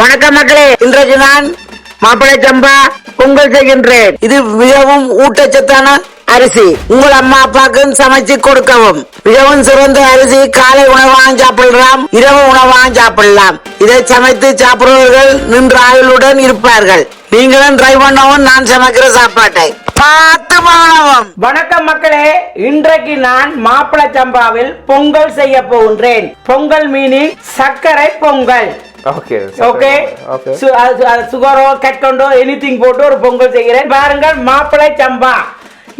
வணக்கம் மக்களே. இன்றைக்கு நான் மாப்பிளை சம்பா பொங்கல் செய்கின்றேன். இது மிகவும் ஊட்டச்சத்தான அரிசி. உங்கள் அம்மா அப்பாக்கும் சமைச்சு கொடுக்கவும். மிகவும் சிறந்த அரிசி காலை உணவாக சாப்பிடலாம் இரவு உணவாக சாப்பிடலாம். இதை சமைத்து சாப்பிடுபவர்கள் நின்ற ஆயுளுடன் இருப்பார்கள். நீங்களும் ட்ரை பண்ணவும் நான் சமைக்கிற சாப்பாட்டை. பார்த்து மாணவம் வணக்கம் மக்களே. இன்றைக்கு நான் மாப்பிள சம்பாவில் பொங்கல் செய்ய போகின்றேன். பொங்கல் மீனிங் சர்க்கரை பொங்கல். ஓகே ஓகே சுகரோ கட்கொண்டோ எனிதிங் போட்டு ஒரு பொங்கல் செய்கிறேன். பாருங்கள் மாப்பிளை சம்பா.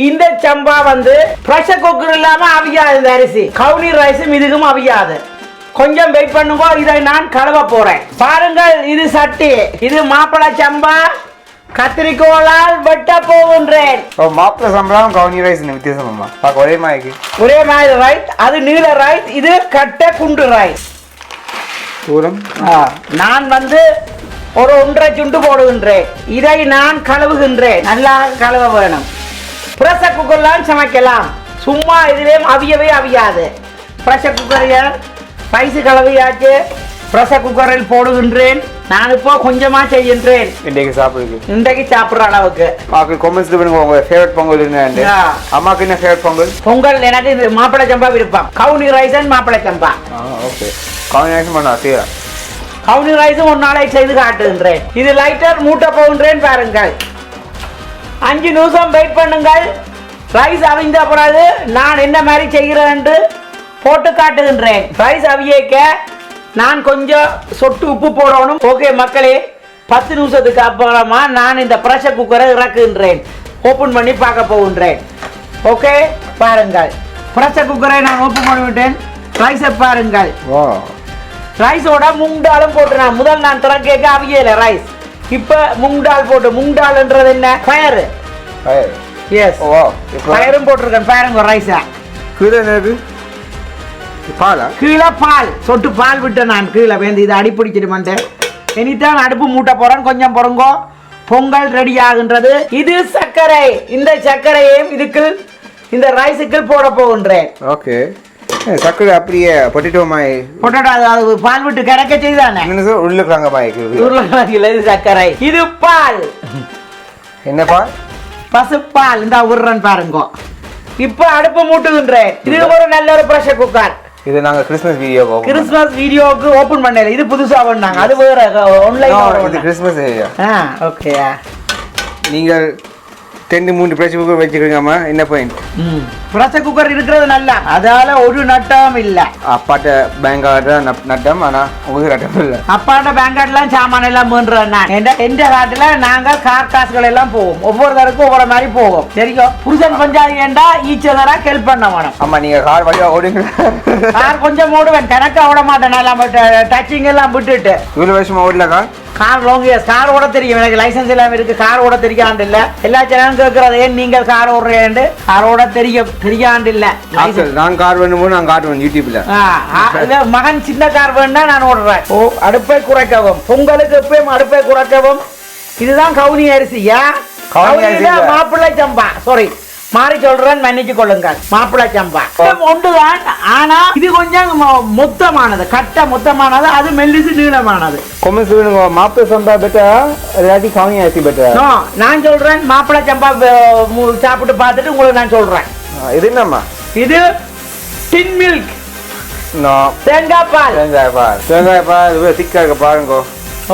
இந்த சம்பா வந்து ப்ரெஷர் குக்கர் இல்லாம அவியாது இந்த அரிசி. கவுனி ரைஸும் இதுக்கும் அவியாது. கொஞ்சம் வெயிட் பண்ணுங்க இதை நான் கழுவ போறேன். பாருங்கள் இது சட்டி. இது மாப்பிளை சம்பா. கத்திரிக்கோளால் வெட்ட போகின்றேன். ஓ மாப்பிள சம்பளம் கவுனி ரைஸ் வித்தியாசமாம்மா. பார்க்க ஒரே மாதிரி ஒரே மாதிரி ரைஸ் அது நீல ரைஸ் இது கட்ட குண்டு ரைஸ் தூரம். நான் வந்து ஒரு ஒன்றரை சுண்டு போடுகின்றேன். இதை நான் கழுவுகின்றேன். நல்லா கழுவ வேணும். ப்ரெஷர் குக்கர்லாம் சமைக்கலாம். சும்மா இதுவே அவியவே அவியாது. ப்ரெஷர் குக்கரில் ரைஸ் கலவையாச்சு. ப்ரெஷர் குக்கரில் போடுகின்றேன். நான் இப்போ கொஞ்சமாக செய்கின்றேன். இன்றைக்கு சாப்பிடுது இன்றைக்கு சாப்பிட்ற அளவுக்கு. மாக்கு கொமெண்ட்ஸ் பண்ணுங்க உங்க ஃபேவரட் பொங்கல் என்னன்னு ஆ. அம்மாக்கு என்ன ஃபேவரட் பொங்கல்? பொங்கல் எனக்கு மாப்பிளை சம்பா விருப்பம். கவுனி ரைஸ் அண்ட் மாப்பிளை சம்பா. ஆ ஓகே கவுனி பண்ண பண்ணா கவுனி ரைஸும் ஒரு நாளை செய்து காட்டுகின்றேன். இது லைட்டர் மூட்ட போகின்றேன் பாருங்கள். அஞ்சு நிமிஷம் வெயிட் பண்ணுங்கள். ரைஸ் அவிந்த பிறகு நான் என்ன மாதிரி செய்கிறேன் என்று போட்டு காட்டுகின்றேன். ரைஸ் அவியக்க நான் கொஞ்சம் சொட்டு உப்பு போடணும். ஓகே மக்களே பத்து நிமிஷத்துக்கு அப்புறமா நான் இந்த ப்ரெஷர் குக்கரை இறக்குகின்றேன். ஓப்பன் பண்ணி பார்க்க போகின்றேன். ஓகே பாருங்கள். ப்ரெஷர் குக்கரை நான் ஓப்பன் பண்ணிவிட்டேன். ரைஸை பாருங்கள். ஓ ரைஸோட முங்டாலும் போட்டு நான் முதல் நான் திறக்க அவியல ரைஸ் இப்ப முங்டால் போட்டு முங்டால்ன்றது என்ன? பயறு. எஸ் ஓ இப்போ பயரும் போட்டிருக்கேன் பாருங்க ரைஸா கீழே என்னது பாலா? கீழே பால். சொட்டு பால் விட்டேன் நான் கீழே வேந்து இதை அடிப்பிடிச்சிட்டு மாட்டேன் இனித்தான் அடுப்பு மூட்டை போறேன் கொஞ்சம் பொறுங்கோ. பொங்கல் ரெடி ஆகின்றது. இது சர்க்கரை. இந்த சர்க்கரையையும் இதுக்கு இந்த ரைஸுக்கு போட போகின்றேன். ஓகே சக்கரை அப்படியே பொட்டிட்டோ மாய் பொட்டோட்டோ அது பால் விட்டு கிடைக்க செய்தானே? உள்ளுக்குறாங்க மாய்க்கு உருளைக்கிழங்குல இது. சர்க்கரை. இது பால். என்ன பால்? பசுப்பால். இந்த உருறன் பாருங்க. இப்ப அடுப்பு மூட்டுகின்றேன். இது ஒரு நல்ல ஒரு ப்ரெஷர் குக்கர் இது நாங்க கிறிஸ்மஸ் வீடியோ கிறிஸ்மஸ் வீடியோவுக்கு ஓபன் பண்ணல. இது புதுசா பண்ணாங்க. அது வேற ஆன்லைன் கிறிஸ்மஸ் ஆ ஓகே நீங்கள் ரெண்டு மூணு பிரச்சனை குக்கர் வச்சுக்கிறீங்கம்மா என்ன பாயிண்ட் ம். ப்ரெஷர் குக்கர் இருக்கிறது நல்லா. அதால ஒரு நட்டம் இல்ல. அப்பாட்ட பேங்காக நட்டம் ஆனா உங்களுக்கு நட்டம் இல்லை. அப்பாட்ட பேங்காட்லாம் சாமான் எல்லாம் மீண்டுறேன் நான். எந்த எந்த காட்டுல நாங்க கார் காசுகள் எல்லாம் போவோம். ஒவ்வொருத்தருக்கும் ஒவ்வொரு மாதிரி போவோம். தெரியும் புருஷன் பஞ்சாயண்டா ஈச்சதரா ஹெல்ப் பண்ண வேணும். ஆமா நீங்க கார் வழியா ஓடுங்க. கார் கொஞ்சம் ஓடுவேன். கணக்கா ஓட மாட்டேன். எல்லாம் டச்சிங் எல்லாம் விட்டுட்டு. இவ்வளவு வருஷமா ஓடல கார் கார் லாங் கார் ஓட தெரியும். எனக்கு லைசென்ஸ் எல்லாம் இருக்கு. கார் ஓட தெரியாண்டு இல்ல. எல்லா சேனலும் கேட்கறது நீங்கள் கார் ஓடுறேன் கார் ஓட தெரியும் தெரியாண்டு இல்ல ஆக்கள், நான் கார் வேணுமோ நான் காட்டுவேன் யூடியூப்ல மகன் சின்ன கார் வேணும்னா நான் ஓடுறேன். ஓ அடுப்பை குறைக்கவும். பொங்கலுக்கு எப்பயும் அடுப்பை குறைக்கவும். இதுதான் கவுனி அரிசியா கவுனி. மாப்பிள்ளை சம்பா சாரி மாறி சொல்றேன் மன்னிச்சு கொள்ளுங்கள். மாப்பிள்ளை சம்பா. ஒன்றுதான் ஆனா இது கொஞ்சம் மொத்தமானது கட்ட மொத்தமானது அது மெல்லிசு நீளமானது. கொமெண்ட்ஸ் வேணுங்க மாப்பிள்ளை சம்பா பெட்டா இல்லாட்டி கவுனி அரிசி பெட்டா நோ நான் சொல்றேன் மாப்பிள்ளை சம்பா சாப்பிட்டு பார்த்துட்டு உங்களுக்கு நான் சொல்றேன். இது என்னம்மா? இது டின் மில்க் நோ. தேங்காய் பால். தேங்காய் பால். தேங்காய் பால் திக்கா இருக்க பாருங்க.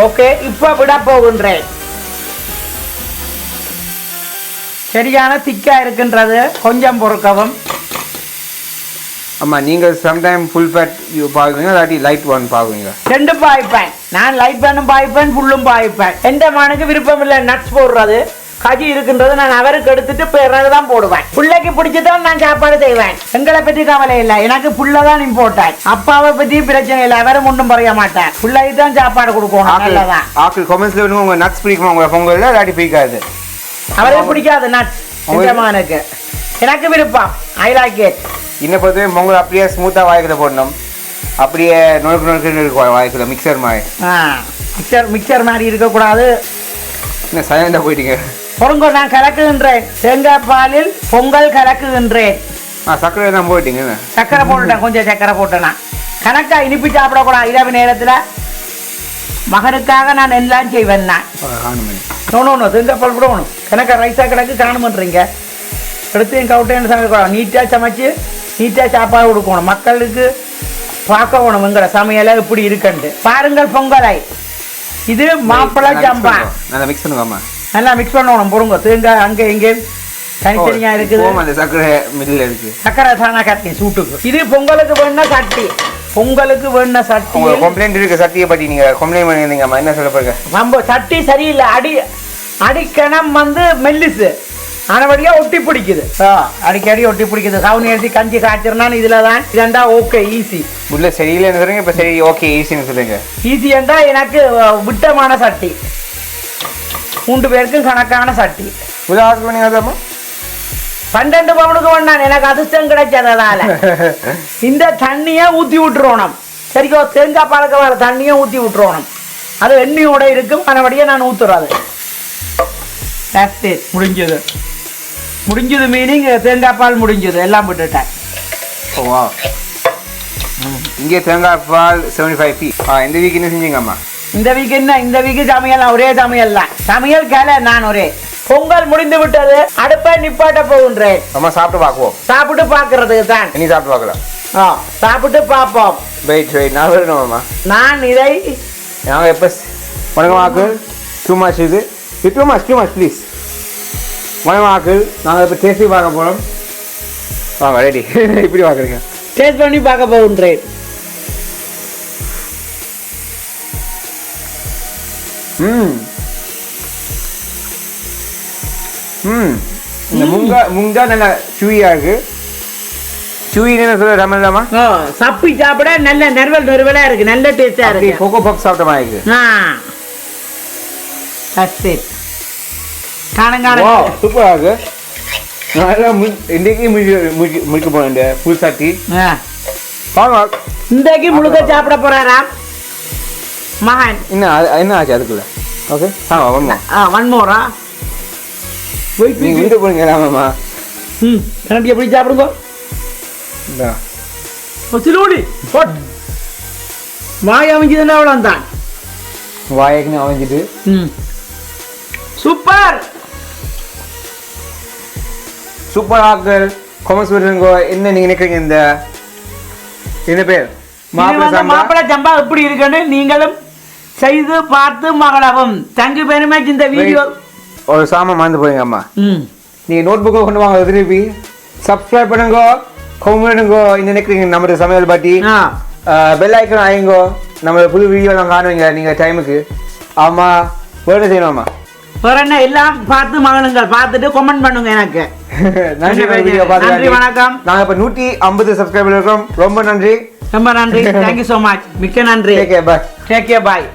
ஓகே இப்ப விட போகின்றேன் சரியான திக்கா இருக்கின்றது. கொஞ்சம் பொறுக்கவும். ஆமா நீங்கள் சம்டைம் ஃபுல் ஃபேட் பார்க்குறீங்க இல்லாட்டி லைட் ஒன் பார்க்குறீங்க ரெண்டு பாய்ப்பேன். நான் லைட் பண்ணும் பாய்ப்பேன் ஃபுல்லும் பாய்ப்பேன். எந்த மனுக்கு விருப்பம் இல்லை நட்ஸ் போடுறது. கஜி இருக்கின்றது நான் அவருக்கு எடுத்துட்டு பிறகு தான் போடுவேன். பிள்ளைக்கு பிடிச்சதான் நான் சாப்பாடு செய்வேன். எங்களை பற்றி கவலை இல்லை. எனக்கு புள்ள தான் இம்பார்ட்டன்ட் அப்பாவை பத்தி பிரச்சனை இல்லை. அவரும் ஒன்றும் பறைய மாட்டேன் பிள்ளைக்கு தான் சாப்பாடு கொடுக்கணும். நல்லதான் ஆக்கள் கொமெண்ட்ஸ்ல உங்க நட்ஸ் பிடிக்குமா உங்க பொங்கல்ல இல்லாட்டி பிடிக்காது? அவருக்கு பிடிக்காது நட்ஸ் உங்களுக்கு- எஜமானுக்கு எனக்கு விருப்பம். ஐ லைக் இட் இன்னை பொறுத்தவரை பொங்கல் அப்படியே ஸ்மூத்தா வாய்க்குள்ள போடணும். அப்படியே நொறுக்கு நொறுக்குன்னு இருக்கும் வாய்க்குள்ள மிக்சர் மாதிரி. ஆ மிக்சர் மிக்சர் மாதிரி இருக்கக்கூடாது. என்ன சைலண்டா போயிட்டீங்க? பொருங்கோ நான் கலக்குகின்றேன். தேங்காய் பாலில் பொங்கல் கலக்குகின்றேன். ஆ சர்க்கரை எல்லாம் போயிட்டீங்க? சக்கரை போட்டுட்டேன். கொஞ்சம் சக்கரை போட்டேனா கணக்கா இனிப்பு சாப்பிடக்கூடாது. இரவு நேரத்தில் மகனுக்காக நான் எல்லாம் செய்வேன் நான். காணுமே. நோ நோ நோ தேங்காய் கூட வேணும். எனக்கு ரைஸாக கிடக்கு காணுமன்றீங்க எடுத்து என் கவுட்டைன்னு சமைக்கணும் நீட்டாக சமைச்சு நீட்டாக சாப்பாடு கொடுக்கணும். மக்களுக்கு பார்க்க வேணும் எங்களை. சமையலை இப்படி இருக்குன்ட்டு. பாருங்கள் பொங்கலை. இது மாப்பிள்ளை சம்பா. நல்லா மிக்ஸ் பண்ணுங்கம்மா நல்லா மிக்ஸ் பண்ணணும். பொருங்க தேங்காய் அங்கே இங்கே தனித்தனியாக இருக்குது. ஓம் அந்த சர்க்கரை மிடில் இருக்கு. சக்கரை தானே கட்டி சூட்டுக்கு. இது பொங்கலுக்கு வேணுன சட்டி. பொங்கலுக்கு வேணுன சட்டி உங்களுக்கு கம்ப்ளைண்ட் இருக்கு சத்தியை பற்றி நீங்க கம்ப்ளைண்ட் பண்ணியிருந்தீங்கம்மா என்ன சொல்ல போறீங்க? ரொம்ப சட்டி சரியில்லை. அடி அடிக்கணம் வந்து மெல்லிசு. ஆனபடியா ஒட்டி பிடிக்குது. ஆ, அடிக்கடி ஒட்டி பிடிக்குது. சவுனி எழுதி கஞ்சி காய்ச்சிருனான்னு இதில் தான் இதண்டா ஓகே ஈஸி உள்ள சரியில்லைன்னு சொல்றீங்க இப்போ சரி ஓகே ஈஸின்னு சொல்லுங்க. ஈஸி என்றா எனக்கு விட்டமான சட்டி. மூன்று பேருக்கும் கணக்கான சட்டி. ஆர்டர் பண்ணீங்களாம்மா பன்னெண்டு பவுனுக்கு வேணான் எனக்கு அதிர்ஷ்டம் கிடைச்சதால இந்த தண்ணியை ஊற்றி விட்டுருவோம் சரிக்கோ தேங்காய் பழக்க வர தண்ணியை ஊற்றி விட்டுருவோம் அது எண்ணெயோட இருக்கும் மறுபடியே நான் ஊற்றுறது. முடிஞ்சது. முடிஞ்சது மீனிங் தேங்காய் பால் முடிஞ்சது. எல்லாம் விட்டுட்டேன். ஓ இங்கே தேங்காய் பால் செவன்டி ஃபைவ் பி ஆ இந்த வீக் என்ன செஞ்சீங்கம்மா? இந்த வீக் என்ன? இந்த வீக் சமையல் ஒரே சமையல் தான். சமையல் கேல நான் ஒரே. பொங்கல் முடிந்து விட்டது அடுப்பை நிப்பாட்ட போகின்றேன். அம்மா சாப்பிட்டு பார்க்குவோம். சாப்பிட்டு பார்க்கறதுக்கு தான். இனி சாப்பிட்டு பார்க்கலாம். ஆ சாப்பிட்டு பார்ப்போம். வெயிட் வெயிட் நான் வரணுமாம்மா நான் இதை நாங்கள் எப்போ வணக்கம் ஆக்கள் டூ மச் இது. இது too much too much please வணக்கம் ஆக்கள் நாங்கள் இப்போ டேஸ்டி பார்க்க போகிறோம் வாங்க ரெடி இப்படி பார்க்குறீங்க. டேஸ்ட் பண்ணி பார்க்க போகின்றேன். ம். ம். இந்த முங்கா முங்கா நல்லா சுவியாக இருக்கு. சுவின்னு சொல்ல ரமலாமா சப்பி சாப்பிட நல்ல நெருவல் நெருவலா இருக்கு நல்ல டேஸ்டா இருக்கு. கொக்கோ பப் சாப்பிட்ட மாதிரி இருக்கு. ஆ. That's it. காணுங்க வா. சூப்பராக இருக்கு. நல்லா இன்றைக்கி முடிக்க ஆ. வாங்க இன்றைக்கு முழுக்க சாப்பிட போறாராம் மகன். என்ன என்ன ஆச்சு அதுக்குள்ள? ஓகே ஆ ஒன் மோரா வெயிட் நீங்கள் வீட்டு போறீங்க ராமம்மா ம் கரண்டி எப்படி சாப்பிடுங்க? இந்தா. சிலோடி போட். வாய் அமைஞ்சதுன்னா அவ்வளோ தான் வாயக்குன்னு அவஞ்சிட்டு ம். சூப்பர்! சூப்பர் ஆக்கள் கொமர்ஸ் பண்ணுங்க என்ன நீங்க நினைக்கிறீங்க இந்த என்ன பேர்? மாப்பிள சம்பா எப்படி இருக்குன்னு நீங்களும் செய்து பார்த்து மகளவும் தங்கு பெருமை இந்த வீடியோ ஒரு சாமான் மறந்து போறீங்க அம்மா. ம். நீங்க நோட் புக்கை கொண்டு வாங்க திருப்பி. சப்ஸ்கிரைப் பண்ணுங்க பண்ணுங்க. என்ன நினைக்கிறீங்க நம்ம சமையல் பாட்டி பெல் ஐக்கன் ஆயுங்கோ நம்ம புது வீடியோ எல்லாம் காணுவீங்க நீங்க டைமுக்கு ஆமா வேறு செய்யணுமா வேற என்ன? எல்லாம் பார்த்து மகளுங்கள் பார்த்துட்டு கமெண்ட் பண்ணுங்க எனக்கு. நன்றி நன்றி, வணக்கம். நாங்க இப்ப நூத்தி ஐம்பது சப்ஸ்கிரைபர் இருக்கோம். ரொம்ப நன்றி. ரொம்ப நன்றி. தேங்க்யூ ஸோ மச் மிக்க நன்றி. Bye take care bye